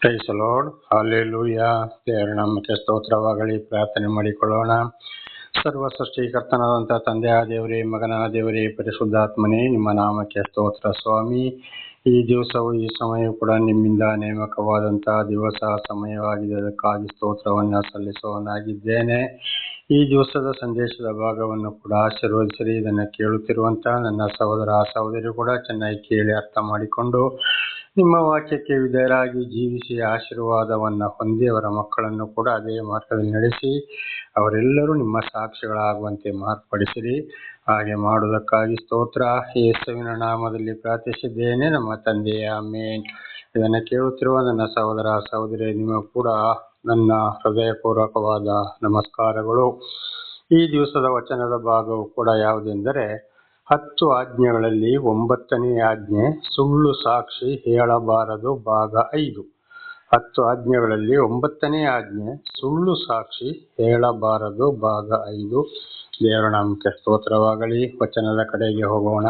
Price hallelujah ದೇವರ, ನಾಮಕ್ಕೆ ಸ್ತೋತ್ರವಾಗಲಿ. ಪ್ರಾರ್ಥನೆ ಮಾಡಿಕೊಳ್ಳೋಣ. ಸರ್ವ ಸೃಷ್ಟಿಕರ್ತನಾದಂಥ ತಂದೆಯ ದೇವರೇ ಮಗನ ದೇವರೇ, ಪರಿಶುದ್ಧಾತ್ಮನೇ, ನಿಮ್ಮ ನಾಮಕ್ಕೆ ಸ್ತೋತ್ರ ಸ್ವಾಮಿ. ಈ ದಿವಸವು, ಈ ಸಮಯ ಕೂಡ ನಿಮ್ಮಿಂದ ನೇಮಕವಾದಂತಹ ದಿವಸ ಸಮಯವಾಗಿದೆ ಅದಕ್ಕಾಗಿ ಸ್ತೋತ್ರವನ್ನು ಸಲ್ಲಿಸುವವನಾಗಿದ್ದೇನೆ. ಈ ದಿವಸದ ಸಂದೇಶದ ಭಾಗವನ್ನು ಕೂಡ ಆಶೀರ್ವದಿಸಿರಿ. ಇದನ್ನು ಕೇಳುತ್ತಿರುವಂತಹ ನನ್ನ ಸಹೋದರ ಸಹೋದರಿ ಕೂಡ ಚೆನ್ನಾಗಿ ಕೇಳಿ ಅರ್ಥ ಮಾಡಿಕೊಂಡು ನಿಮ್ಮ ವಾಕ್ಯಕ್ಕೆ ವಿಧೇಯರಾಗಿ ಜೀವಿಸಿ ಆಶೀರ್ವಾದವನ್ನು ಹೊಂದಿಯವರ ಮಕ್ಕಳನ್ನು ಕೂಡ ಅದೇ ಮಾರ್ಗದಲ್ಲಿ ನಡೆಸಿ, ಅವರೆಲ್ಲರೂ ನಿಮ್ಮ ಸಾಕ್ಷಿಗಳಾಗುವಂತೆ ಮಾರ್ಪಡಿಸಿರಿ. ಹಾಗೆ ಮಾಡುವುದಕ್ಕಾಗಿ ಸ್ತೋತ್ರ. ಯೇಸುವಿನ ನಾಮದಲ್ಲಿ ಪ್ರಾರ್ಥಿಸಿದ್ದೇನೆ. ನಮ್ಮ ತಂದೆಯ ಮೇನ್ ಇದನ್ನು ಕೇಳುತ್ತಿರುವ ನನ್ನ ಸಹೋದರ ಸಹೋದರಿ ನಿಮ್ಮ ಕೂಡ ನನ್ನ ಹೃದಯಪೂರ್ವಕವಾದ ನಮಸ್ಕಾರಗಳು. ಈ ದಿವಸದ ವಚನದ ಭಾಗವು ಕೂಡ ಯಾವುದೆಂದರೆ ಹತ್ತು ಆಜ್ಞೆಗಳಲ್ಲಿ ಒಂಬತ್ತನೇ ಆಜ್ಞೆ, ಸುಳ್ಳು ಸಾಕ್ಷಿ ಹೇಳಬಾರದು ಭಾಗ ಐದು. ಹತ್ತು ಆಜ್ಞೆಗಳಲ್ಲಿ ಒಂಬತ್ತನೇ ಆಜ್ಞೆ, ಸುಳ್ಳು ಸಾಕ್ಷಿ ಹೇಳಬಾರದು ಭಾಗ ಐದು. ದೇವರ ನಾಮಕ್ಕೆ ಸ್ತೋತ್ರವಾಗಲಿ. ವಚನದ ಕಡೆಗೆ ಹೋಗೋಣ.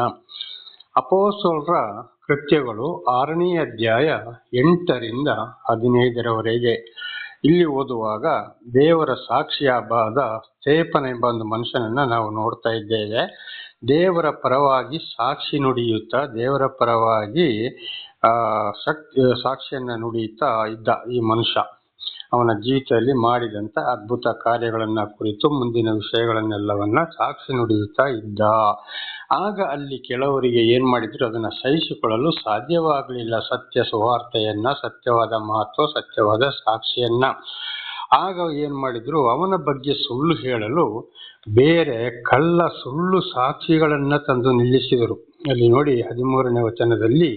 ಅಪೋಸೋಲ್ರ ಕೃತ್ಯಗಳು ಆರನೇ ಅಧ್ಯಾಯ ಎಂಟರಿಂದ ಹದಿನೈದರವರೆಗೆ. ಇಲ್ಲಿ ಓದುವಾಗ ದೇವರ ಸಾಕ್ಷಿಯಾದ ಭಾಗ ಎಂಬ ಒಂದು ಮನುಷ್ಯನನ್ನ ನಾವು ನೋಡ್ತಾ ಇದ್ದೇವೆ. ದೇವರ ಪರವಾಗಿ ಸಾಕ್ಷಿ ನುಡಿಯುತ್ತಾ, ದೇವರ ಪರವಾಗಿ ಶಕ್ತಿ ಸಾಕ್ಷಿಯನ್ನ ನುಡಿಯುತ್ತಾ ಇದ್ದ ಈ ಮನುಷ್ಯ. ಅವನ ಜೀವಿತದಲ್ಲಿ ಮಾಡಿದಂತ ಅದ್ಭುತ ಕಾರ್ಯಗಳನ್ನ ಕುರಿತು ಮುಂದಿನ ವಿಷಯಗಳನ್ನೆಲ್ಲವನ್ನ ಸಾಕ್ಷಿ ನುಡಿಯುತ್ತಾ ಇದ್ದ. ಆಗ ಅಲ್ಲಿ ಕೆಲವರಿಗೆ ಏನು ಮಾಡಿದ್ರು, ಅದನ್ನ ಸಹಿಸಿಕೊಳ್ಳಲು ಸಾಧ್ಯವಾಗಲಿಲ್ಲ. ಸತ್ಯ ಸುವಾರ್ತೆಯನ್ನ, ಸತ್ಯವಾದ ಮಹತ್ವ, ಸತ್ಯವಾದ ಸಾಕ್ಷಿಯನ್ನ. ಆಗ ಏನು ಮಾಡಿದ್ರು, ಅವನ ಬಗ್ಗೆ ಸುಳ್ಳು ಹೇಳಲು ಬೇರೆ ಕಳ್ಳ ಸುಳ್ಳು ಸಾಕ್ಷಿಗಳನ್ನು ತಂದು ನಿಲ್ಲಿಸಿದರು. ಅಲ್ಲಿ ನೋಡಿ ಹದಿಮೂರನೇ ವಚನದಲ್ಲಿ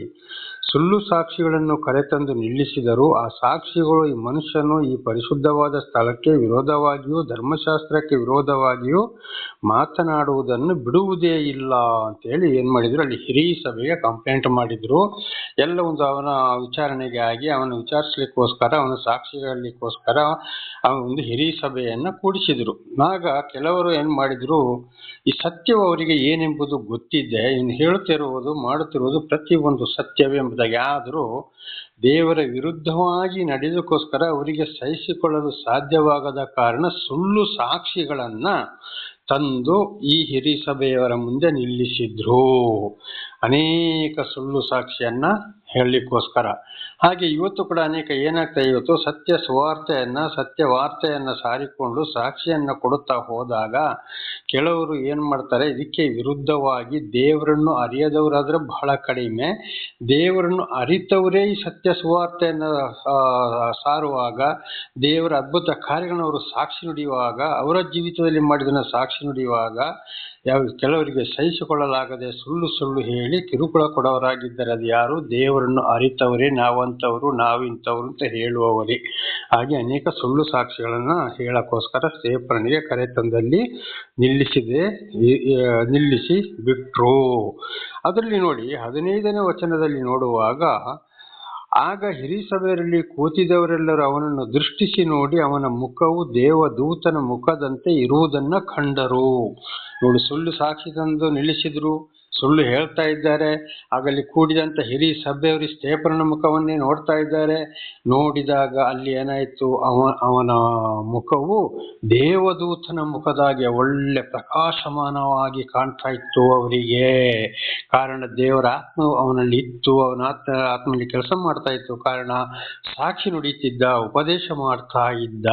ಸುಳ್ಳು ಸಾಕ್ಷಿಗಳನ್ನು ಕರೆತಂದು ನಿಲ್ಲಿಸಿದರು ಆ ಸಾಕ್ಷಿಗಳು ಈ ಮನುಷ್ಯನು ಈ ಪರಿಶುದ್ಧವಾದ ಸ್ಥಳಕ್ಕೆ ವಿರೋಧವಾಗಿಯೂ, ಧರ್ಮಶಾಸ್ತ್ರಕ್ಕೆ ವಿರೋಧವಾಗಿಯೂ ಮಾತನಾಡುವುದನ್ನು ಬಿಡುವುದೇ ಇಲ್ಲ ಅಂತೇಳಿ ಏನು ಮಾಡಿದ್ರು? ಅಲ್ಲಿ ಹಿರಿಯ ಸಭೆಗೆ ಕಂಪ್ಲೇಂಟ್ ಮಾಡಿದ್ರು. ಎಲ್ಲ ಒಂದು ಅವನ ವಿಚಾರಣೆಗೆ ಆಗಿ ಅವನು ವಿಚಾರಿಸ್ಲಿಕ್ಕೋಸ್ಕರ, ಅವನ ಸಾಕ್ಷಿಗಳಿಗೋಸ್ಕರ ಅವನ ಒಂದು ಹಿರಿಯ ಸಭೆಯನ್ನು ಕೂಡಿಸಿದರು. ಆಗ ಕೆಲವರು ಏನು ಮಾಡಿದ್ರು? ಈ ಸತ್ಯವು ಅವರಿಗೆ ಏನೆಂಬುದು ಗೊತ್ತಿದೆ. ಇನ್ನು ಹೇಳುತ್ತಿರುವುದು, ಮಾಡುತ್ತಿರುವುದು ಪ್ರತಿ ಪ್ರತಿಯೊಂದು ಸತ್ಯವೆಂಬುದಾಗಿ ಆದರೂ ದೇವರ ವಿರುದ್ಧವಾಗಿ ನಡೆದಕ್ಕೋಸ್ಕರ ಅವರಿಗೆ ಸಹಿಸಿಕೊಳ್ಳಲು ಸಾಧ್ಯವಾಗದ ಕಾರಣ ಸುಳ್ಳು ಸಾಕ್ಷಿಗಳನ್ನು ತಂದು ಈ ಹಿರಿ ಸಭೆಯವರ ಮುಂದೆ ನಿಲ್ಲಿಸಿದ್ರು. ಅನೇಕ ಸುಳ್ಳು ಸಾಕ್ಷಿಯನ್ನ ಹೇಳಲಿಕ್ಕೋಸ್ಕರ. ಹಾಗೆ ಇವತ್ತು ಕೂಡ ಅನೇಕ ಏನಾಗ್ತಾ ಇವತ್ತು ಸತ್ಯ ಸುವಾರ್ತೆಯನ್ನ, ಸತ್ಯ ವಾರ್ತೆಯನ್ನ ಸಾರಿಕೊಂಡು ಸಾಕ್ಷಿಯನ್ನ ಕೊಡುತ್ತಾ ಹೋದಾಗ ಕೆಲವರು ಏನ್ ಮಾಡ್ತಾರೆ, ಇದಕ್ಕೆ ವಿರುದ್ಧವಾಗಿ ದೇವರನ್ನು ಅರಿಯದವರಾದ್ರೆ ಬಹಳ ಕಡಿಮೆ. ದೇವರನ್ನು ಅರಿತವರೇ ಈ ಸತ್ಯ ಸುವಾರ್ತೆಯನ್ನ ಸಾರುವಾಗ, ದೇವರ ಅದ್ಭುತ ಕಾರ್ಯಗಳನ್ನ ಅವರು ಸಾಕ್ಷಿ ನುಡಿಯುವಾಗ, ಅವರ ಜೀವಿತದಲ್ಲಿ ಮಾಡಿದನ್ನ ಸಾಕ್ಷಿ ನುಡಿಯುವಾಗ ಯಾವ ಕೆಲವರಿಗೆ ಸಹಿಸಿಕೊಳ್ಳಲಾಗದೆ ಸುಳ್ಳು ಸುಳ್ಳು ಹೇಳಿ ಕಿರುಕುಳ ಕೊಡೋರಾಗಿದ್ದರೆ ಅದು ಯಾರು? ದೇವರನ್ನು ಅರಿತವರೇ ನಾವಂತವರು ನಾವಿಂತವರು ಅಂತ ಹೇಳುವವರೇ. ಹಾಗೆ ಅನೇಕ ಸುಳ್ಳು ಸಾಕ್ಷಿಗಳನ್ನು ಹೇಳೋಕ್ಕೋಸ್ಕರ ಸೇಪ್ರನಿಗೆ ಕರೆ ತಂದಲ್ಲಿ ನಿಲ್ಲಿಸಿದೆ ನಿಲ್ಲಿಸಿ ಬಿಟ್ಟರು ಅದರಲ್ಲಿ ನೋಡಿ ಹದಿನೈದನೇ ವಚನದಲ್ಲಿ ನೋಡುವಾಗ ಆಗ ಹಿರಿ ಸಭೆಯಲ್ಲಿ ಕೂತಿದವರೆಲ್ಲರೂ ಅವನನ್ನು ದೃಷ್ಟಿಸಿ ನೋಡಿ ಅವನ ಮುಖವು ದೇವದೂತನ ಮುಖದಂತೆ ಇರುವುದನ್ನ ಕಂಡರು. ನೋಡಿ, ಸುಳ್ಳು ಸಾಕ್ಷಿ ತಂದು ನಿಲ್ಲಿಸಿದ್ರು. ಸುಳ್ಳು ಹೇಳ್ತಾ ಇದ್ದಾರೆ. ಆಗಲ್ಲಿ ಕೂಡಿದಂಥ ಹಿರಿ ಸಭೆಯವರು ಸ್ಟೇಪನ ಮುಖವನ್ನೇ ನೋಡ್ತಾ ಇದ್ದಾರೆ. ನೋಡಿದಾಗ ಅಲ್ಲಿ ಏನಾಯಿತು? ಅವ, ಅವನ ಮುಖವು ದೇವದೂತನ ಮುಖದಾಗೆ ಒಳ್ಳೆ ಪ್ರಕಾಶಮಾನವಾಗಿ ಕಾಣ್ತಾ ಇತ್ತು ಅವರಿಗೆ. ಕಾರಣ ದೇವರ ಆತ್ಮವು ಅವನಲ್ಲಿ ಇತ್ತು. ಅವನ ಆತ್ಮ ಆತ್ಮನಲ್ಲಿ ಕೆಲಸ ಮಾಡ್ತಾ ಇತ್ತು. ಕಾರಣ ಸಾಕ್ಷಿ ನುಡಿತಿದ್ದ ಉಪದೇಶ ಮಾಡ್ತಾ ಇದ್ದ.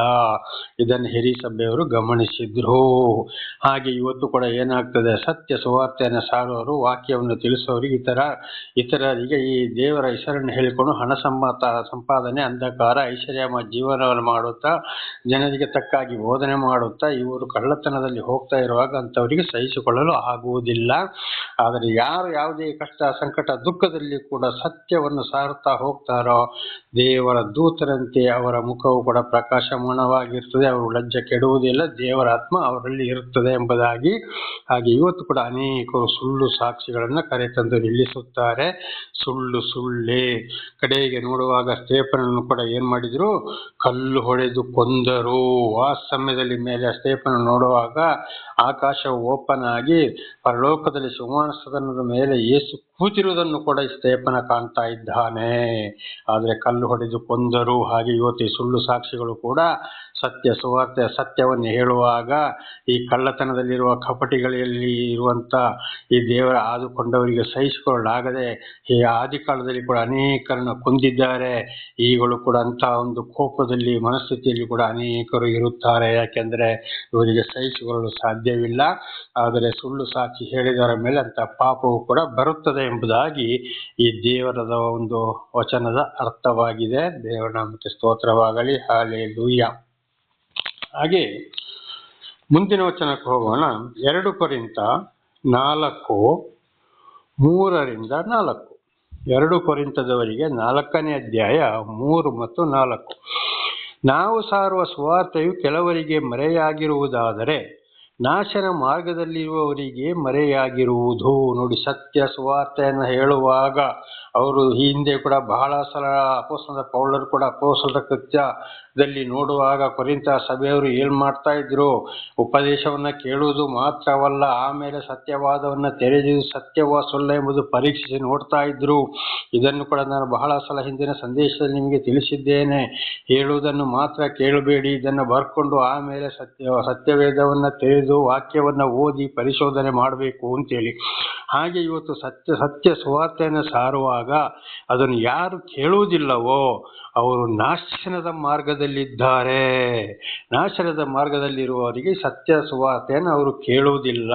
ಇದನ್ನು ಹಿರಿ ಸಭೆಯವರು ಗಮನಿಸಿದ್ರು. ಹಾಗೆ ಇವತ್ತು ಕೂಡ ಏನಾಗ್ತದೆ? ಸತ್ಯ ಸುವಾರ್ತೆಯನ್ನು ಸಾರುವವರು ವಾಕ್ಯವನ್ನು ತಿಳಿಸುವವರಿಗೆ ಇತರ ಇತರರಿಗೆ ಈ ದೇವರ ಹೆಸರನ್ನು ಹೇಳಿಕೊಂಡು ಹಣ ಸಂಪಾತ, ಸಂಪಾದನೆ, ಅಂಧಕಾರ, ಐಶ್ವರ್ಯ ಜೀವನವನ್ನು ಮಾಡುತ್ತಾ, ಜನರಿಗೆ ತಕ್ಕಾಗಿ ಬೋಧನೆ ಮಾಡುತ್ತಾ, ಇವರು ಕಳ್ಳತನದಲ್ಲಿ ಹೋಗ್ತಾ ಇರುವಾಗ ಅಂಥವರಿಗೆ ಸಹಿಸಿಕೊಳ್ಳಲು ಆಗುವುದಿಲ್ಲ. ಆದರೆ ಯಾರು ಯಾವುದೇ ಕಷ್ಟ, ಸಂಕಟ, ದುಃಖದಲ್ಲಿ ಕೂಡ ಸತ್ಯವನ್ನು ಸಾರುತ್ತಾ ಹೋಗ್ತಾರೋ, ದೇವರ ದೂತರಂತೆ ಅವರ ಮುಖವು ಕೂಡ ಪ್ರಕಾಶಮಾನವಾಗಿರ್ತದೆ, ಅವರು ಲಜ್ಜ ಕೆಡುವುದಿಲ್ಲ ದೇವರ ಆತ್ಮ ಅವರಲ್ಲಿ ಇರುತ್ತದೆ ಎಂಬುದಾಗಿ. ಹಾಗೆ ಇವತ್ತು ಕೂಡ ಅನೇಕರು ಸುಳ್ಳು ಸಾಕ್ಷಿಗಳನ್ನ ಕರೆತಂದು ನಿಲ್ಲಿಸುತ್ತಾರೆ. ಸುಳ್ಳು ಸುಳ್ಳೇ. ಕಡೆಗೆ ನೋಡುವಾಗ ಸ್ಟೇಪನನ್ನು ಕೂಡ ಏನು ಮಾಡಿದ್ರು? ಕಲ್ಲು ಹೊಡೆದು ಕೊಂದರು. ಆ ಸಮಯದಲ್ಲಿ ಮೇಲೆ ಸ್ಟೇಪನ ನೋಡುವಾಗ ಆಕಾಶ ಓಪನ್ ಆಗಿ ಪರಲೋಕದಲ್ಲಿ ಸದನದ ಮೇಲೆ ಯೇಸು ಕೂತಿರುವುದನ್ನು ಕೂಡ ಸ್ತೇಪನ ಕಾಣ್ತಾ ಇದ್ದಾನೆ. ಆದರೆ ಕಲ್ಲು ಹೊಡೆದು ಕೊಂದರು ಹಾಗೆ ಯುವತಿ ಸುಳ್ಳು ಸಾಕ್ಷಿಗಳು ಕೂಡ ಸತ್ಯ ಸುವಾರ್ತೆ ಸತ್ಯವನ್ನು ಹೇಳುವಾಗ ಈ ಕಳ್ಳತನದಲ್ಲಿರುವ ಕಪಟಿಗಳಲ್ಲಿ ಇರುವಂಥ ಈ ದೇವರ ಆದುಕೊಂಡವರಿಗೆ ಸಹಿಸಿಕೊಳ್ಳಲಾಗದೆ ಈ ಆದಿಕಾಲದಲ್ಲಿ ಕೂಡ ಅನೇಕರನ್ನು ಕೊಂದಿದ್ದಾರೆ. ಈಗಲೂ ಕೂಡ ಅಂತ ಒಂದು ಕೋಪದಲ್ಲಿ ಮನಸ್ಥಿತಿಯಲ್ಲಿ ಕೂಡ ಅನೇಕರು ಇರುತ್ತಾರೆ. ಯಾಕೆಂದರೆ ಇವರಿಗೆ ಸಹಿಸಿಕೊಳ್ಳಲು ಸಾಧ್ಯವಿಲ್ಲ. ಆದರೆ ಸುಳ್ಳು ಸಾಕ್ಷಿ ಹೇಳಿದವರ ಮೇಲೆ ಅಂತ ಪಾಪವು ಕೂಡ ಬರುತ್ತದೆ. ಎಂಬುದಾಗಿ ಈ ದೇವರದ ಒಂದು ವಚನದ ಅರ್ಥವಾಗಿದೆ. ದೇವರ ನಾಮಕ್ಕೆ ಸ್ತೋತ್ರವಾಗಲಿ. ಹಾಲೆ ಹಾಗೆ ಮುಂದಿನ ವಚನಕ್ಕೆ ಹೋಗೋಣ. ಎರಡು ಕೊರಿಂತ ನಾಲ್ಕು, ಮೂರರಿಂದ ನಾಲ್ಕು. ಎರಡು ಕೊರಿಂತದವರಿಗೆ ನಾಲ್ಕನೇ ಅಧ್ಯಾಯ ಮೂರು ಮತ್ತು ನಾಲ್ಕು. ನಾವು ಸಾರುವ ಸುವಾರ್ತೆಯು ಕೆಲವರಿಗೆ ಮರೆಯಾಗಿರುವುದಾದರೆ ನಾಶನ ಮಾರ್ಗದಲ್ಲಿರುವವರಿಗೆ ಮರೆಯಾಗಿರುವುದು. ನೋಡಿ, ಸತ್ಯ ಸುವಾರ್ತೆಯನ್ನು ಹೇಳುವಾಗ ಅವರು ಹಿಂದೆ ಕೂಡ ಬಹಳ ಸಲ ಅಪೋಸದ ಪೌಲರು ಕೂಡ ಅಪೋಸಲದ ಕೃತ್ಯದಲ್ಲಿ ನೋಡುವಾಗ ಕೊರಿಂತ ಸಭೆಯವರು ಏನು ಮಾಡ್ತಾ ಇದ್ರು? ಉಪದೇಶವನ್ನು ಕೇಳುವುದು ಮಾತ್ರವಲ್ಲ, ಆಮೇಲೆ ಸತ್ಯವಾದವನ್ನು ತೆರೆದು ಸತ್ಯವ ಸೊಲ್ಲ ಎಂಬುದು ಪರೀಕ್ಷಿಸಿ ನೋಡ್ತಾ ಇದ್ರು. ಇದನ್ನು ಕೂಡ ನಾನು ಬಹಳ ಸಲ ಹಿಂದಿನ ಸಂದೇಶದಲ್ಲಿ ನಿಮಗೆ ತಿಳಿಸಿದ್ದೇನೆ. ಹೇಳುವುದನ್ನು ಮಾತ್ರ ಕೇಳಬೇಡಿ. ಇದನ್ನು ಬರ್ಕೊಂಡು ಆಮೇಲೆ ಸತ್ಯ, ಸತ್ಯವೇದವನ್ನು ತೆರೆದು ವಾಕ್ಯವನ್ನ ಓದಿ ಪರಿಶೋಧನೆ ಮಾಡಬೇಕು ಅಂತೇಳಿ. ಹಾಗೆ ಇವತ್ತು ಸತ್ಯ ಸತ್ಯ ಸುವಾರ್ತೆಯನ್ನು ಸಾರುವಾಗ ಅದನ್ನು ಯಾರು ಕೇಳುವುದಿಲ್ಲವೋ ಅವರು ನಾಶನದ ಮಾರ್ಗದಲ್ಲಿದ್ದಾರೆ. ನಾಶನದ ಮಾರ್ಗದಲ್ಲಿರುವವರಿಗೆ ಸತ್ಯ ಸುವಾರ್ತೆಯನ್ನು ಅವರು ಕೇಳುವುದಿಲ್ಲ.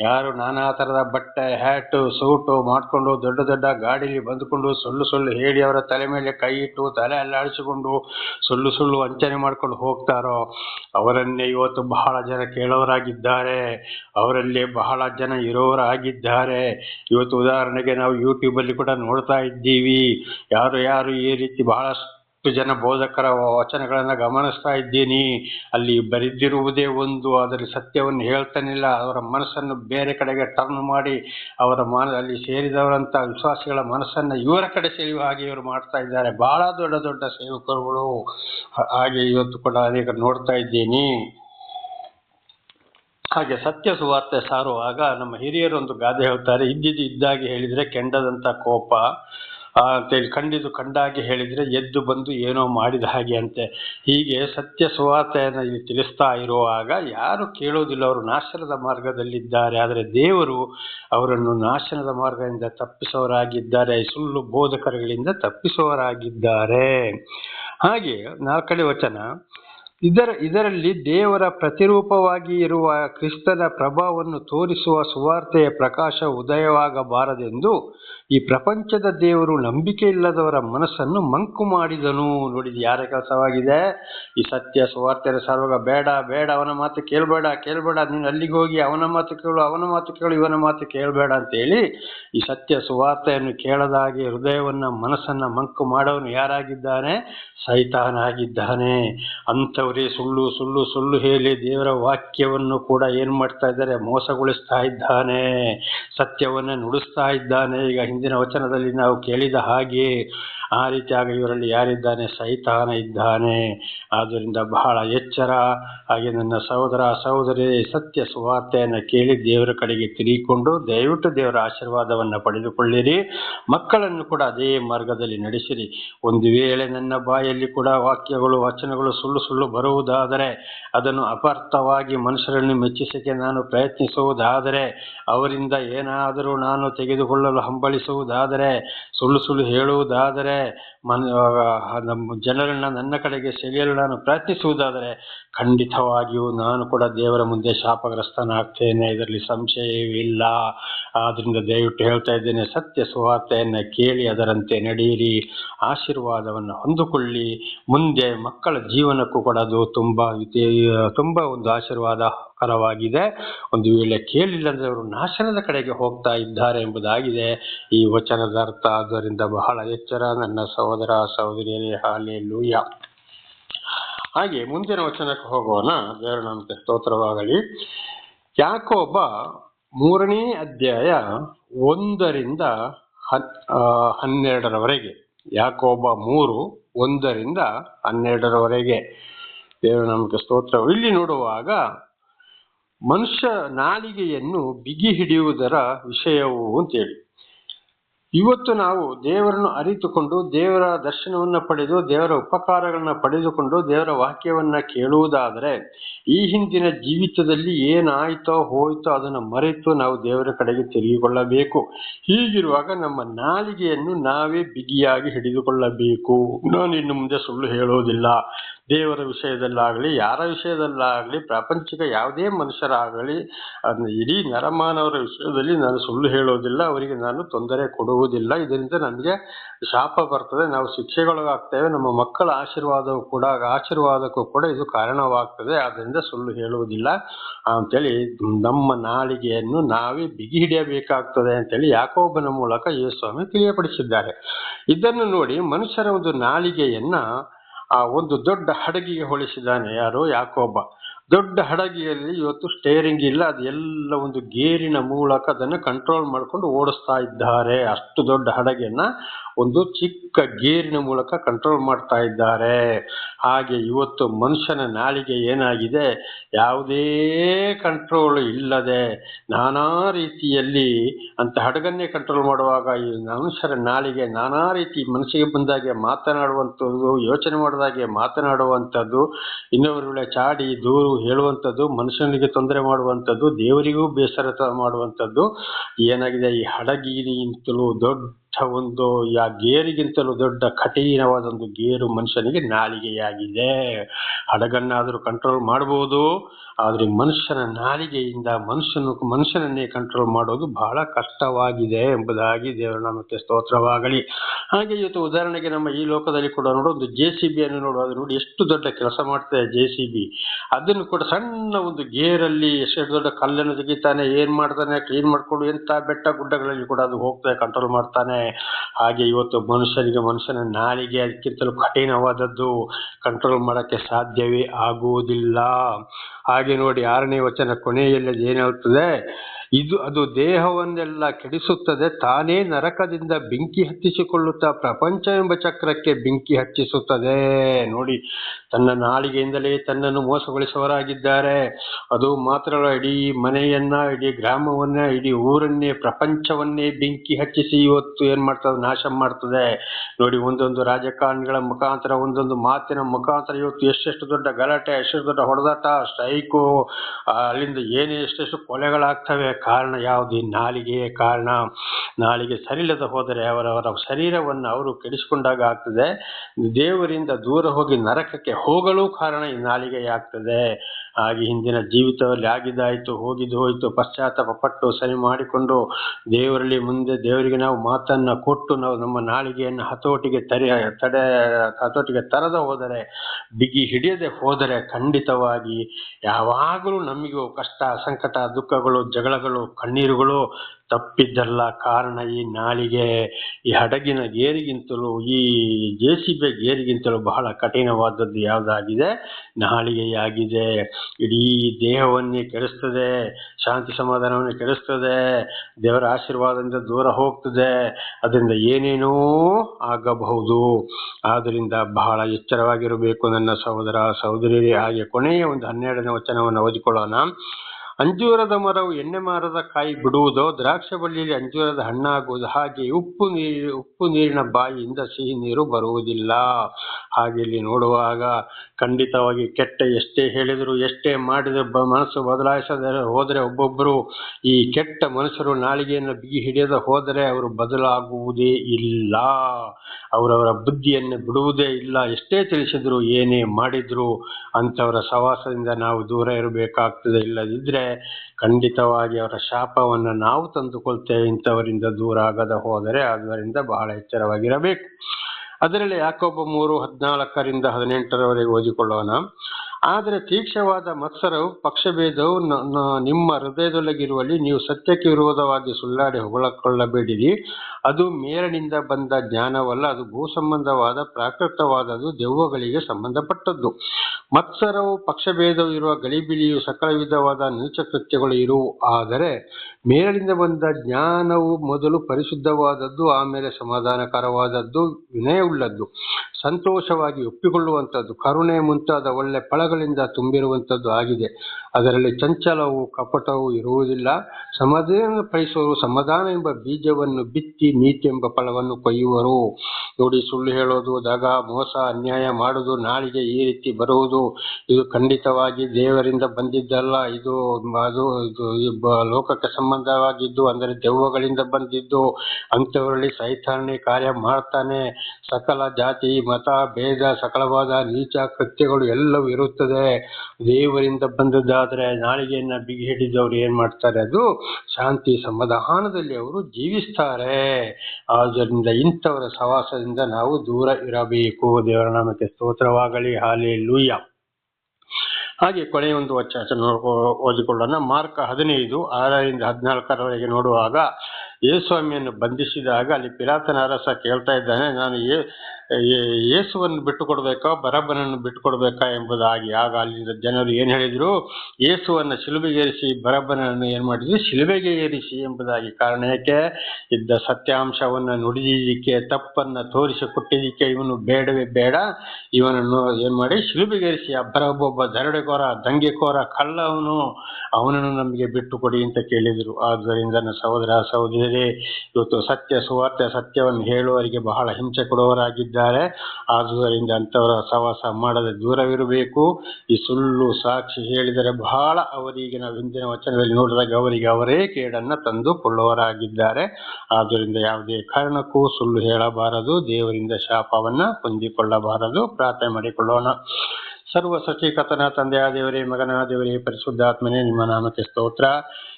ಯಾರು ನಾನಾ ಥರದ ಬಟ್ಟೆ ಹ್ಯಾಟು ಸೂಟು ಮಾಡಿಕೊಂಡು ದೊಡ್ಡ ದೊಡ್ಡ ಗಾಡಿಲಿ ಬಂದುಕೊಂಡು ಸುಳ್ಳು ಸುಳ್ಳು ಹೇಳಿ ಅವರ ತಲೆ ಮೇಲೆ ಕೈ ಇಟ್ಟು ತಲೆ ಅಲ್ಲಾಡಿಸಿಕೊಂಡು ಸುಳ್ಳು ಸುಳ್ಳು ವಂಚನೆ ಮಾಡ್ಕೊಂಡು ಹೋಗ್ತಾರೋ ಅವರನ್ನೇ ಇವತ್ತು ಬಹಳ ಜನ ಕೇಳೋರಾಗಿದ್ದಾರೆ ಅವರಲ್ಲಿ ಬಹಳ ಜನ ಇರೋರಾಗಿದ್ದಾರೆ. ಇವತ್ತು ಉದಾಹರಣೆಗೆ ನಾವು ಯೂಟ್ಯೂಬಲ್ಲಿ ಕೂಡ ನೋಡ್ತಾ ಇದ್ದೀವಿ. ಯಾರು ಯಾರು ಈ ರೀತಿ ಬಹಳಷ್ಟು ಜನ ಬೋಧಕರ ವಚನಗಳನ್ನು ಗಮನಿಸ್ತಾ ಇದ್ದೀನಿ. ಅಲ್ಲಿ ಬರೆದಿರುವುದೇ ಒಂದು ಅದರ ಸತ್ಯವನ್ನು ಹೇಳ್ತಾನಿಲ್ಲ. ಅವರ ಮನಸ್ಸನ್ನು ಬೇರೆ ಕಡೆಗೆ ಟರ್ನ್ ಮಾಡಿ ಅವರ ಮನ ಅಲ್ಲಿ ಸೇರಿದವರಂಥ ವಿಶ್ವಾಸಿಗಳ ಮನಸ್ಸನ್ನು ಇವರ ಕಡೆ ಸೆಳೆಯುವ ಹಾಗೆ ಇವರು ಮಾಡ್ತಾ ಇದ್ದಾರೆ. ಬಹಳ ದೊಡ್ಡ ದೊಡ್ಡ ಸೇವಕರುಗಳು ಹಾಗೆ ಇವತ್ತು ಕೂಡ ಅನೇಕ ನೋಡ್ತಾ ಇದ್ದೀನಿ. ಹಾಗೆ ಸತ್ಯ ಸುವಾರ್ತೆ ಸಾರುವಾಗ ನಮ್ಮ ಹಿರಿಯರು ಒಂದು ಗಾದೆ ಹೇಳ್ತಾರೆ, ಇದ್ದಿದ್ದು ಇದ್ದಾಗಿ ಹೇಳಿದ್ರೆ ಕೆಂಡದಂತ ಕೋಪ ಅಂತೇಳಿ ಕಂಡಿದ್ದು ಕಂಡಾಗಿ ಹೇಳಿದ್ರೆ ಎದ್ದು ಬಂದು ಏನೋ ಮಾಡಿದ ಹಾಗೆ ಅಂತೆ. ಹೀಗೆ ಸತ್ಯ ಸುವಾರ್ತೆಯನ್ನು ಇಲ್ಲಿ ತಿಳಿಸ್ತಾ ಇರುವಾಗ ಯಾರು ಕೇಳೋದಿಲ್ಲ, ಅವರು ನಾಶನದ ಮಾರ್ಗದಲ್ಲಿದ್ದಾರೆ. ಆದರೆ ದೇವರು ಅವರನ್ನು ನಾಶನದ ಮಾರ್ಗದಿಂದ ತಪ್ಪಿಸುವವರಾಗಿದ್ದಾರೆ ಸುಳ್ಳು ಬೋಧಕರುಗಳಿಂದ ತಪ್ಪಿಸೋರಾಗಿದ್ದಾರೆ. ಹಾಗೆ ನಾಲ್ಕನೇ ವಚನ ಇದರ ಇದರಲ್ಲಿ ದೇವರ ಪ್ರತಿರೂಪವಾಗಿ ಇರುವ ಕ್ರಿಸ್ತನ ಪ್ರಭಾವವನ್ನು ತೋರಿಸುವ ಸುವಾರ್ತೆಯ ಪ್ರಕಾಶ ಉದಯವಾಗಬಾರದೆಂದು ಈ ಪ್ರಪಂಚದ ದೇವರು ನಂಬಿಕೆ ಇಲ್ಲದವರ ಮನಸ್ಸನ್ನು ಮಂಕು ಮಾಡಿದನು. ನೋಡಿದ ಯಾರ ಕೆಲಸವಾಗಿದೆ? ಈ ಸತ್ಯ ಸುವಾರ್ತೆಯ ಸರ್ವಾಗ ಬೇಡ ಬೇಡ, ಅವನ ಮಾತು ಕೇಳಬೇಡ ಕೇಳಬೇಡ. ನೀನು ಅಲ್ಲಿಗೆ ಹೋಗಿ ಅವನ ಮಾತು ಕೇಳು, ಅವನ ಮಾತು ಕೇಳು, ಇವನ ಮಾತು ಕೇಳಬೇಡ ಅಂತೇಳಿ ಈ ಸತ್ಯ ಸುವಾರ್ತೆಯನ್ನು ಕೇಳದಾಗಿ ಹೃದಯವನ್ನ, ಮನಸ್ಸನ್ನ ಮಂಕು ಮಾಡೋನು ಯಾರಾಗಿದ್ದಾನೆ? ಸೈತಾನಾಗಿದ್ದಾನೆ. ಅಂಥವರೇ ಸುಳ್ಳು ಸುಳ್ಳು ಸುಳ್ಳು ಹೇಳಿ ದೇವರ ವಾಕ್ಯವನ್ನು ಕೂಡ ಏನು ಮಾಡ್ತಾ ಇದ್ದಾರೆ? ಮೋಸಗೊಳಿಸ್ತಾ ಇದ್ದಾನೆ. ಸತ್ಯವನ್ನು ನುಡಿಸ್ತಾ ಇದ್ದಾನೆ. ಈಗ ಹಿಂದಿನ ವಚನದಲ್ಲಿ ನಾವು ಕೇಳಿದ ಹಾಗೆ ಆ ರೀತಿಯಾಗಿ ಇವರಲ್ಲಿ ಯಾರಿದ್ದಾನೆ? ಸೈತಾನ ಇದ್ದಾನೆ. ಆದ್ದರಿಂದ ಬಹಳ ಎಚ್ಚರ. ಹಾಗೆ ನನ್ನ ಸಹೋದರ, ಸಹೋದರಿ ಸತ್ಯ ಸುವಾರ್ತೆಯನ್ನು ಕೇಳಿ ದೇವರ ಕಡೆಗೆ ತಿರುಗಿಕೊಂಡು ದಯವಿಟ್ಟು ದೇವರ ಆಶೀರ್ವಾದವನ್ನು ಪಡೆದುಕೊಳ್ಳಿರಿ. ಮಕ್ಕಳನ್ನು ಕೂಡ ಅದೇ ಮಾರ್ಗದಲ್ಲಿ ನಡೆಸಿರಿ. ಒಂದು ವೇಳೆ ನನ್ನ ಬಾಯಲ್ಲಿ ಕೂಡ ವಾಕ್ಯಗಳು, ವಚನಗಳು ಸುಳ್ಳು ಸುಳ್ಳು ಬರುವುದಾದರೆ ಅದನ್ನು ಅಪಾರ್ಥವಾಗಿ ಮನುಷ್ಯರನ್ನು ಮೆಚ್ಚಿಸಕ್ಕೆ ನಾನು ಪ್ರಯತ್ನಿಸುವುದಾದರೆ, ಅವರಿಂದ ಏನಾದರೂ ನಾನು ತೆಗೆದುಕೊಳ್ಳಲು ಹಂಬಲಿಸುವುದಾದರೆ, ಸುಳ್ಳು ಸುಳ್ಳು ಹೇಳುವುದಾದರೆ ಮನ್ ನಮ್ಮ ಜನರನ್ನ ನನ್ನ ಕಡೆಗೆ ಸೆಳೆಯಲು ನಾನು ಪ್ರಯತ್ನಿಸುವುದಾದರೆ ಖಂಡಿತವಾಗಿಯೂ ನಾನು ಕೂಡ ದೇವರ ಮುಂದೆ ಶಾಪಗ್ರಸ್ತನಾಗ್ತೇನೆ. ಇದರಲ್ಲಿ ಸಂಶಯವಿಲ್ಲ ಆದ್ರಿಂದ ದಯವಿಟ್ಟು ಹೇಳ್ತಾ ಇದ್ದೇನೆ, ಸತ್ಯ ಸುವಾರ್ತೆಯನ್ನು ಕೇಳಿ ಅದರಂತೆ ನಡೆಯಿರಿ. ಆಶೀರ್ವಾದವನ್ನು ಹೊಂದಿಕೊಳ್ಳಿ. ಮುಂದೆ ಮಕ್ಕಳ ಜೀವನಕ್ಕೂ ಕೂಡ ಅದು ತುಂಬ ತುಂಬ ಒಂದು ಆಶೀರ್ವಾದಕರವಾಗಿದೆ ಒಂದು ವೇಳೆ ಕೇಳಿಲ್ಲ ಅಂದ್ರೆ ಅವರು ನಾಶನದ ಕಡೆಗೆ ಹೋಗ್ತಾ ಇದ್ದಾರೆ ಎಂಬುದಾಗಿದೆ. ಈ ವಚನದ ಅರ್ಥ ಆದ್ದರಿಂದ ಬಹಳ ಎಚ್ಚರ ನನ್ನ ಸಹೋದರ, ಸಹೋದರಿಯರೇ ಹಾಲೆ ಲೂಯ ಹಾಗೆ ಮುಂದಿನ ವಚನಕ್ಕೆ ಹೋಗೋಣ. ದೇವರ ಸ್ತೋತ್ರವಾಗಲಿ. ಯಾಕೋಬ ಮೂರನೇ ಅಧ್ಯಾಯ ಒಂದರಿಂದ ಹನ್ನೆರಡರವರೆಗೆ. ಯಾಕೋಬ ಮೂರು ಒಂದರಿಂದ ಹನ್ನೆರಡರವರೆಗೆ. ದೇವರ ನಾಮಕ್ಕೆ ಸ್ತೋತ್ರ ಇಲ್ಲಿ ನೋಡುವಾಗ ಮನುಷ್ಯ ನಾಲಿಗೆಯನ್ನು ಬಿಗಿ ಹಿಡಿಯುವುದರ ವಿಷಯವು ಅಂತೇಳಿ. ಇವತ್ತು ನಾವು ದೇವರನ್ನು ಅರಿತುಕೊಂಡು, ದೇವರ ದರ್ಶನವನ್ನು ಪಡೆದು, ದೇವರ ಉಪಕಾರಗಳನ್ನ ಪಡೆದುಕೊಂಡು, ದೇವರ ವಾಕ್ಯವನ್ನು ಕೇಳುವುದಾದರೆ, ಈ ಹಿಂದಿನ ಜೀವಿತದಲ್ಲಿ ಏನಾಯ್ತೋ ಹೋಯ್ತೋ ಅದನ್ನು ಮರೆತು ನಾವು ದೇವರ ಕಡೆಗೆ ತಿರುಗಿಕೊಳ್ಳಬೇಕು. ಹೀಗಿರುವಾಗ ನಮ್ಮ ನಾಲಿಗೆಯನ್ನು ನಾವೇ ಬಿಗಿಯಾಗಿ ಹಿಡಿದುಕೊಳ್ಳಬೇಕು. ನಾನು ಇನ್ನು ಮುಂದೆ ಸುಳ್ಳು ಹೇಳೋದಿಲ್ಲ. ದೇವರ ವಿಷಯದಲ್ಲಾಗಲಿ, ಯಾರ ವಿಷಯದಲ್ಲಾಗಲಿ, ಪ್ರಾಪಂಚಿಕ ಯಾವುದೇ ಮನುಷ್ಯರಾಗಲಿ ಅದನ್ನ ಇಡೀ ನರಮಾನವರ ವಿಷಯದಲ್ಲಿ ನಾನು ಸುಳ್ಳು ಹೇಳೋದಿಲ್ಲ, ಅವರಿಗೆ ನಾನು ತೊಂದರೆ ಕೊಡುವುದಿಲ್ಲ. ಇದರಿಂದ ನಮಗೆ ಶಾಪ ಬರ್ತದೆ, ನಾವು ಶಿಕ್ಷೆಗೊಳಗಾಗ್ತೇವೆ, ನಮ್ಮ ಮಕ್ಕಳ ಆಶೀರ್ವಾದವು ಕೂಡ, ಆಶೀರ್ವಾದಕ್ಕೂ ಕೂಡ ಇದು ಕಾರಣವಾಗ್ತದೆ. ಆದ್ದರಿಂದ ಸುಳ್ಳು ಹೇಳುವುದಿಲ್ಲ ಅಂತೇಳಿ ನಮ್ಮ ನಾಳಿಗೆಯನ್ನು ನಾವೇ ಬಿಗಿ ಹಿಡಿಯಬೇಕಾಗ್ತದೆ ಅಂತೇಳಿ ಯಾಕೋಬನ ಮೂಲಕ ಯೇಸ್ವಾಮಿ ತಿಳಿಯಪಡಿಸಿದ್ದಾರೆ. ಇದನ್ನು ನೋಡಿ ಮನುಷ್ಯರ ಒಂದು ನಾಲಿಗೆಯನ್ನ ಆ ಒಂದು ದೊಡ್ಡ ಹಡಗಿಗೆ ಹೋಲಿಸಿದ್ದಾನೆ ಯಾರು ಯಾಕೋಬ. ದೊಡ್ಡ ಹಡಗಿಯಲ್ಲಿ ಇವತ್ತು ಸ್ಟೇರಿಂಗ್ ಇಲ್ಲ, ಅದು ಎಲ್ಲ ಒಂದು ಗೇರಿನ ಮೂಲಕ ಅದನ್ನು ಕಂಟ್ರೋಲ್ ಮಾಡ್ಕೊಂಡು ಓಡಿಸ್ತಾ ಇದ್ದಾರೆ. ಅಷ್ಟು ದೊಡ್ಡ ಹಡಗನ್ನ ಒಂದು ಚಿಕ್ಕ ಗೇರಿನ ಮೂಲಕ ಕಂಟ್ರೋಲ್ ಮಾಡ್ತಾ ಇದ್ದಾರೆ. ಹಾಗೆ ಇವತ್ತು ಮನುಷ್ಯನ ನಾಳಿಗೆ ಏನಾಗಿದೆ? ಯಾವುದೇ ಕಂಟ್ರೋಲ್ ಇಲ್ಲದೆ ನಾನಾ ರೀತಿಯಲ್ಲಿ ಅಂತ ಹಡಗನ್ನೇ ಕಂಟ್ರೋಲ್ ಮಾಡುವಾಗ ಈ ಮನುಷ್ಯರ ನಾಳಿಗೆ ನಾನಾ ರೀತಿ ಮನಸ್ಸಿಗೆ ಬಂದಾಗೆ ಮಾತನಾಡುವಂಥದ್ದು, ಯೋಚನೆ ಮಾಡಿದಾಗೆ ಮಾತನಾಡುವಂಥದ್ದು ಇನ್ನೊಬ್ಬರ ಚಾಡಿ, ದೂರು ಹೇಳುವಂಥದ್ದು, ಮನುಷ್ಯನಿಗೆ ತೊಂದರೆ ಮಾಡುವಂಥದ್ದು, ದೇವರಿಗೂ ಬೇಸರ ಮಾಡುವಂಥದ್ದು ಏನಾಗಿದೆ? ಈ ಹಡಗಿನಿಂತಲೂ ದೊಡ್ಡ ಒಂದು, ಯಾ ಗೇರಿಗಿಂತಲೂ ದೊಡ್ಡ ಕಠಿಣವಾದ ಒಂದು ಗೇರು ಮನುಷ್ಯನಿಗೆ ನಾಲಿಗೆಯಾಗಿದೆ. ಹಡಗನ್ನಾದರೂ ಕಂಟ್ರೋಲ್ ಮಾಡಬಹುದು ಆದರೆ ಮನುಷ್ಯನ ನಾಲಿಗೆಯಿಂದ ಮನುಷ್ಯನು, ಮನುಷ್ಯನನ್ನೇ ಕಂಟ್ರೋಲ್ ಮಾಡೋದು ಬಹಳ ಕಷ್ಟವಾಗಿದೆ ಎಂಬುದಾಗಿ ದೇವರ ನಾಮಕ್ಕೆ ಸ್ತೋತ್ರವಾಗಲಿ. ಹಾಗೆ ಇವತ್ತು ಉದಾಹರಣೆಗೆ ನಮ್ಮ ಈ ಲೋಕದಲ್ಲಿ ಕೂಡ ನೋಡು, ಒಂದು ಜೆ ಸಿ ಬಿಯನ್ನು ನೋಡು, ಅದು ನೋಡಿ ಎಷ್ಟು ದೊಡ್ಡ ಕೆಲಸ ಮಾಡ್ತದೆ ಜೆ ಸಿ ಬಿ ಅದನ್ನು ಕೂಡ ಸಣ್ಣ ಒಂದು ಗೇರಲ್ಲಿ ಎಷ್ಟು ದೊಡ್ಡ ಕಲ್ಲನ್ನು ತೆಗಿತಾನೆ, ಏನು ಮಾಡ್ತಾನೆ, ಕ್ಲೀನ್ ಮಾಡಿಕೊಂಡು ಎಂಥ ಬೆಟ್ಟ ಗುಡ್ಡಗಳಲ್ಲಿ ಕೂಡ ಅದು ಹೋಗ್ತದೆ ಕಂಟ್ರೋಲ್ ಮಾಡ್ತಾನೆ. ಹಾಗೆ ಇವತ್ತು ಮನುಷ್ಯನಿಗೆ ಮನುಷ್ಯನ ನಾಲಿಗೆ ಅದಕ್ಕಿಂತಲೂ ಕಠಿಣವಾದದ್ದು ಕಂಟ್ರೋಲ್ ಮಾಡಕ್ಕೆ ಸಾಧ್ಯವೇ ಆಗುವುದಿಲ್ಲ. ಹಾಗೆ ನೋಡಿ ಆರನೇ ವಚನ ಕೊನೆಯಲ್ಲಿ ಏನಾಗುತ್ತದೆ? ಇದು ಅದು ದೇಹವನ್ನೆಲ್ಲ ಕೆಡಿಸುತ್ತದೆ, ತಾನೇ ನರಕದಿಂದ ಬೆಂಕಿ ಹತ್ತಿಸಿಕೊಳ್ಳುತ್ತಾ ಪ್ರಪಂಚ ಎಂಬ ಚಕ್ರಕ್ಕೆ ಬೆಂಕಿ ಹಚ್ಚಿಸುತ್ತದೆ. ನೋಡಿ, ತನ್ನ ನಾಳಿಗೆಯಿಂದಲೇ ತನ್ನನ್ನು ಮೋಸಗೊಳಿಸುವರಾಗಿದ್ದಾರೆ ಅದು ಮಾತ್ರ ಇಡೀ ಮನೆಯನ್ನ, ಇಡೀ ಗ್ರಾಮವನ್ನ, ಇಡೀ ಊರನ್ನೇ, ಪ್ರಪಂಚವನ್ನೇ ಬೆಂಕಿ ಹಚ್ಚಿಸಿ ಇವತ್ತು ಏನ್ ಮಾಡ್ತದೆ? ನಾಶ ಮಾಡ್ತದೆ. ನೋಡಿ, ಒಂದೊಂದು ರಾಜಕಾರಣಿಗಳ ಮುಖಾಂತರ, ಒಂದೊಂದು ಮಾತಿನ ಮುಖಾಂತರ ಇವತ್ತು ಎಷ್ಟೆಷ್ಟು ದೊಡ್ಡ ಗಲಾಟೆ, ಎಷ್ಟೆಷ್ಟು ದೊಡ್ಡ ಹೊಡೆದಾಟ ಅಲ್ಲಿಂದ ಏನೇ ಎಷ್ಟೆಷ್ಟು ಕೊಲೆಗಳಾಗ್ತವೆ, ಕಾರಣ ಯಾವುದು? ನಾಲಿಗೆಯೇ ಕಾರಣ? ನಾಲಿಗೆ ಸರಿಯಿಲ್ಲದೆ ಹೋದರೆ ಅವರವರ ಶರೀರವನ್ನು ಅವರು ಕೆಡಿಸಿಕೊಂಡಾಗ ಆಗ್ತದೆ. ದೇವರಿಂದ ದೂರ ಹೋಗಿ ನರಕಕ್ಕೆ ಹೋಗಲು ಕಾರಣ ಈ ನಾಲಿಗೆ ಆಗ್ತದೆ ಹಾಗೆ ಹಿಂದಿನ ಜೀವಿತದಲ್ಲಿ ಆಗಿದ್ದಾಯ್ತು, ಹೋಗಿದ್ದು ಹೋಯಿತು, ಪಶ್ಚಾತ್ತಾಪ ಪಟ್ಟು ಸರಿ ಮಾಡಿಕೊಂಡು ದೇವರಲ್ಲಿ ಮುಂದೆ ದೇವರಿಗೆ ನಾವು ಮಾತನ್ನ ಕೊಟ್ಟು ನಾವು ನಮ್ಮ ನಾಳಿಗೆಯನ್ನು ಹತೋಟಿಗೆ ತರಿ, ತಡೆ, ಹತೋಟಿಗೆ ತರದ ಹೋದರೆ, ಬಿಗಿ ಹಿಡಿಯದೆ ಹೋದರೆ ಖಂಡಿತವಾಗಿ ಯಾವಾಗಲೂ ನಮಗೂ ಕಷ್ಟ, ಸಂಕಟ, ದುಃಖಗಳು, ಜಗಳಗಳು, ಕಣ್ಣೀರುಗಳು ತಪ್ಪಿದ್ದಲ್ಲ ಕಾರಣ ಈ ನಾಲಿಗೆ. ಈ ಹಡಗಿನ ಗೇರಿಗಿಂತಲೂ, ಈ ಜೆ ಸಿ ಬಿ ಗೇರಿಗಿಂತಲೂ ಬಹಳ ಕಠಿಣವಾದದ್ದು ಯಾವುದಾಗಿದೆ? ನಾಲಿಗೆಯಾಗಿದೆ. ಇಡೀ ದೇಹವನ್ನೇ ಕೆಡಿಸ್ತದೆ, ಶಾಂತಿ ಸಮಾಧಾನವನ್ನು ಕೆಡಿಸ್ತದೆ, ದೇವರ ಆಶೀರ್ವಾದದಿಂದ ದೂರ ಹೋಗ್ತದೆ. ಅದರಿಂದ ಏನೇನೋ ಆಗಬಹುದು. ಆದ್ದರಿಂದ ಬಹಳ ಎಚ್ಚರವಾಗಿರಬೇಕು ನನ್ನ ಸಹೋದರ, ಸಹೋದರಿಯರೇ. ಹಾಗೆ ಕೊನೆಯ ಒಂದು ಹನ್ನೆರಡನೇ ವಚನವನ್ನು ಓದಿಕೊಳ್ಳೋಣ. ಅಂಜೂರದ ಮರವು ಎಣ್ಣೆ ಮರದ ಕಾಯಿ ಬಿಡುವುದೋ, ದ್ರಾಕ್ಷ ಬಳ್ಳಿಯಲ್ಲಿ ಅಂಜೂರದ ಹಣ್ಣಾಗುವುದು ಹಾಗೆ ಉಪ್ಪು ನೀರು ಉಪ್ಪು ನೀರಿನ ಬಾಯಿಯಿಂದ ಸಿಹಿ ನೀರು ಬರುವುದಿಲ್ಲ. ಹಾಗೆ ಇಲ್ಲಿ ನೋಡುವಾಗ ಖಂಡಿತವಾಗಿ ಕೆಟ್ಟ ಎಷ್ಟೇ ಹೇಳಿದರು, ಎಷ್ಟೇ ಮಾಡಿದ್ರು ಬ ಮನಸ್ಸು ಬದಲಾಯಿಸದೆ ಹೋದರೆ ಒಬ್ಬೊಬ್ಬರು ಈ ಕೆಟ್ಟ ಮನುಷ್ಯರು ನಾಳಿಗೆಯನ್ನು ಬಿಗಿ ಹಿಡಿಯದೆ ಹೋದರೆ ಅವರು ಬದಲಾಗುವುದೇ ಇಲ್ಲ. ಅವರವರ ಬುದ್ಧಿಯನ್ನು ಬಿಡುವುದೇ ಇಲ್ಲ. ಎಷ್ಟೇ ತಿಳಿಸಿದ್ರು ಏನೇ ಮಾಡಿದ್ರು ಅಂಥವರ ಸವಾಸದಿಂದ ನಾವು ದೂರ ಇರಬೇಕಾಗ್ತದೆ. ಇಲ್ಲದಿದ್ದರೆ ಖಂಡಿತವಾಗಿ ಅವರ ಶಾಪವನ್ನು ನಾವು ತಂದುಕೊಳ್ತೇವೆ. ಇಂಥವರಿಂದ ದೂರ ಆಗದ ಹೋದರೆ ಅದರಿಂದ ಬಹಳ ಎಚ್ಚರವಾಗಿರಬೇಕು. ಅದರಲ್ಲಿ ಯಾಕೊಬ್ಬ ಮೂರು ಹದಿನಾಲ್ಕರಿಂದ ಹದಿನೆಂಟರವರೆಗೆ ಓದಿಕೊಳ್ಳೋಣ. ಆದರೆ ತೀಕ್ಷ್ಣವಾದ ಮತ್ಸರವು, ಪಕ್ಷಭೇದವು ನಿಮ್ಮ ಹೃದಯದೊಳಗಿರುವಲ್ಲಿ ನೀವು ಸತ್ಯಕ್ಕೆ ವಿರೋಧವಾಗಿ ಸುಳ್ಳಾಡಿ ಹೊಗಳಿಕೊಳ್ಳಬೇಡಿರಿ. ಅದು ಮೇಲಿನಿಂದ ಬಂದ ಜ್ಞಾನವಲ್ಲ, ಅದು ಭೂ ಸಂಬಂಧವಾದ ಪ್ರಾಕೃತವಾದದ್ದು ದೆವ್ವಗಳಿಗೆ ಸಂಬಂಧಪಟ್ಟದ್ದು. ಮತ್ಸರವು, ಪಕ್ಷಭೇದವು ಇರುವ ಗಲಿಬಿಲಿಯು ಸಕಲ ವಿಧವಾದ ನೀಚ ಕೃತ್ಯಗಳು ಇರುವು, ಆದರೆ ಮೇಲಿನಿಂದ ಬಂದ ಜ್ಞಾನವು ಮೊದಲು ಪರಿಶುದ್ಧವಾದದ್ದು, ಆಮೇಲೆ ಸಮಾಧಾನಕರವಾದದ್ದು, ವಿನಯವುಳ್ಳದ್ದು, ಸಂತೋಷವಾಗಿ ಒಪ್ಪಿಕೊಳ್ಳುವಂಥದ್ದು, ಕರುಣೆ ಮುಂತಾದ ಒಳ್ಳೆ ಫಲಗಳಿಂದ ತುಂಬಿರುವಂಥದ್ದು ಆಗಿದೆ. ಅದರಲ್ಲಿ ಚಂಚಲವು ಕಪಟವು ಇರುವುದಿಲ್ಲ. ಸಮಾಧಾನ ಪಡಿಸುವರು ಸಮಾಧಾನ ಎಂಬ ಬೀಜವನ್ನು ಬಿತ್ತಿ ನೀತಿ ಎಂಬ ಫಲವನ್ನು ಕೊಯ್ಯುವರು. ನೋಡಿ, ಸುಳ್ಳು ಹೇಳೋದು, ದಗ, ಮೋಸ, ಅನ್ಯಾಯ ಮಾಡುವುದು, ನಾಳಿಗೆ ಈ ರೀತಿ ಬರುವುದು. ಇದು ಖಂಡಿತವಾಗಿ ದೇವರಿಂದ ಬಂದಿದ್ದಲ್ಲ. ಇದು ಅದು ಲೋಕಕ್ಕೆ ಸಂಬಂಧವಾಗಿದ್ದು, ಅಂದರೆ ದೆವ್ವಗಳಿಂದ ಬಂದಿದ್ದು. ಅಂಥವರಲ್ಲಿ ಸೈತಾನ್ಯ ಕಾರ್ಯ ಮಾಡ್ತಾನೆ. ಸಕಲ ಜಾತಿ, ಮತ, ಭೇದ, ಸಕಲವಾದ ನೀಚ ಕೃತ್ಯಗಳು ಎಲ್ಲವೂ ಇರುತ್ತದೆ. ದೇವರಿಂದ ಬಂದದ್ದಾದ್ರೆ ನಾಳಿಗೆಯನ್ನ ಬಿಗಿ ಹಿಡಿದವರು ಏನ್ ಮಾಡ್ತಾರೆ? ಅದು ಶಾಂತಿ ಸಮಾಧಾನದಲ್ಲಿ ಅವರು ಜೀವಿಸ್ತಾರೆ. ಆದ್ದರಿಂದ ಇಂಥವರ ಸವಾಸದಿಂದ ನಾವು ದೂರ ಇರಬೇಕು. ದೇವರ ನಾಮಕ್ಕೆ ಸ್ತೋತ್ರವಾಗಲಿ. ಹಾಲಿ ಲೂಯ್ಯ ಹಾಗೆ ಕೊನೆಯ ಒಂದು ವಚನ ಓದಿಕೊಳ್ಳೋಣ. ಮಾರ್ಕ್ ಹದಿನೈದು, ಆರರಿಂದ ಹದಿನಾಲ್ಕರವರೆಗೆ ನೋಡುವಾಗ ಯೇಸ್ವಾಮಿಯನ್ನು ಬಂಧಿಸಿದಾಗ ಅಲ್ಲಿ ಪಿರಾತನ ಅರಸ ಕೇಳ್ತಾ ಇದ್ದಾನೆ, ನಾನು ಯೇ ಯೇಸುವನ್ನು ಬಿಟ್ಟು ಕೊಡಬೇಕಾ ಬರಬ್ಬನನ್ನು ಬಿಟ್ಟು ಕೊಡ್ಬೇಕಾ ಎಂಬುದಾಗಿ. ಆಗ ಅಲ್ಲಿ ಜನರು ಏನು ಹೇಳಿದ್ರು, ಯೇಸುವನ್ನು ಶಿಲುಬೆಗೇರಿಸಿ, ಬರಬ್ಬನನ್ನು ಏನು ಮಾಡಿದ್ರು ಶಿಲುಬೆಗೆ ಏರಿಸಿ ಎಂಬುದಾಗಿ. ಕಾರಣ ಯಾಕೆ ಇದ್ದ ಸತ್ಯಾಂಶವನ್ನು ನುಡಿದಿದ್ದಕ್ಕೆ, ತಪ್ಪನ್ನು ತೋರಿಸಿ ಕೊಟ್ಟಿದ್ದಕ್ಕೆ ಇವನು ಬೇಡವೇ ಬೇಡ. ಇವನನ್ನು ಏನು ಮಾಡಿ, ಶಿಲುಬೆಗೇರಿಸಿ ಬರಬ್ಬೊಬ್ಬ ದರಡೆಕೋರ, ದಂಗೆಕೋರ, ಕಳ್ಳವನು, ಅವನನ್ನು ನಮಗೆ ಬಿಟ್ಟು ಕೊಡಿ ಅಂತ ಕೇಳಿದರು. ಆದ್ದರಿಂದ ಸಹೋದರ ಸಹೋದರ ಸಹೋದರಿ ಇವತ್ತು ಸತ್ಯ ಸುವಾರ್ಥ ಸತ್ಯವನ್ನು ಹೇಳುವವರಿಗೆ ಬಹಳ ಹಿಂಸೆ ಕೊಡುವವರಾಗಿದ್ದಾರೆ. ಆದುದರಿಂದ ಅಂಥವರ ಸಹವಾಸ ಮಾಡದೆ ದೂರವಿರಬೇಕು. ಈ ಸುಳ್ಳು ಸಾಕ್ಷಿ ಹೇಳಿದರೆ ಬಹಳ ಅವರಿಗೆ ನಾವು ಹಿಂದಿನ ವಚನದಲ್ಲಿ ನೋಡಿದಾಗ ಅವರಿಗೆ ಅವರೇ ಕೇಡನ್ನ ತಂದುಕೊಳ್ಳುವವರಾಗಿದ್ದಾರೆ. ಆದ್ದರಿಂದ ಯಾವುದೇ ಕಾರಣಕ್ಕೂ ಸುಳ್ಳು ಹೇಳಬಾರದು. ದೇವರಿಂದ ಶಾಪವನ್ನ ಹೊಂದಿಕೊಳ್ಳಬಾರದು. ಪ್ರಾರ್ಥನೆ ಮಾಡಿಕೊಳ್ಳೋಣ. ಸರ್ವ ಸೃಷ್ಟಿಕರ್ತನ ತಂದೆಯ ದೇವರೇ ಮಗನ ದೇವರೇ, ಪರಿಶುದ್ಧಾತ್ಮನೇ, ನಿಮ್ಮ ನಾಮಕ್ಕೆ ಸ್ತೋತ್ರ.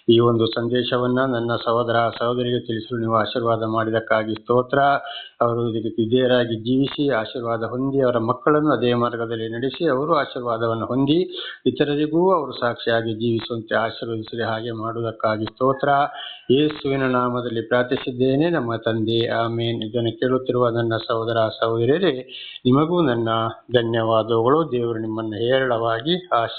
ಈ ಒಂದು ಸಂದೇಶವನ್ನ ನನ್ನ ಸಹೋದರ ಸಹೋದರಿಗೆ ತಿಳಿಸಲು ನೀವು ಆಶೀರ್ವಾದ ಮಾಡಿದಕ್ಕಾಗಿ ಸ್ತೋತ್ರ. ಅವರು ಇದಕ್ಕೆ ವಿಧೇಯರಾಗಿ ಜೀವಿಸಿ ಆಶೀರ್ವಾದ ಹೊಂದಿ ಅವರ ಮಕ್ಕಳನ್ನು ಅದೇ ಮಾರ್ಗದಲ್ಲಿ ನಡೆಸಿ ಅವರು ಆಶೀರ್ವಾದವನ್ನು ಹೊಂದಿ ಇತರರಿಗೂ ಅವರು ಸಾಕ್ಷಿಯಾಗಿ ಜೀವಿಸುವಂತೆ ಆಶೀರ್ವದಿಸಿದೆ ಹಾಗೆ ಮಾಡುವುದಕ್ಕಾಗಿ ಸ್ತೋತ್ರ. ಯೇಸುವಿನ ನಾಮದಲ್ಲಿ ಪ್ರಾರ್ಥಿಸಿದ್ದೇನೆ. ನಮ್ಮ ತಂದೆ, ಆಮೇನ್. ಇದನ್ನು ಕೇಳುತ್ತಿರುವ ನನ್ನ ಸಹೋದರ ಸಹೋದರಿಯರೇ, ನಿಮಗೂ ನನ್ನ ಧನ್ಯವಾದಗಳು. ದೇವರು ನಿಮ್ಮನ್ನು ಹೇರಳವಾಗಿ ಆಶೀರ್ವ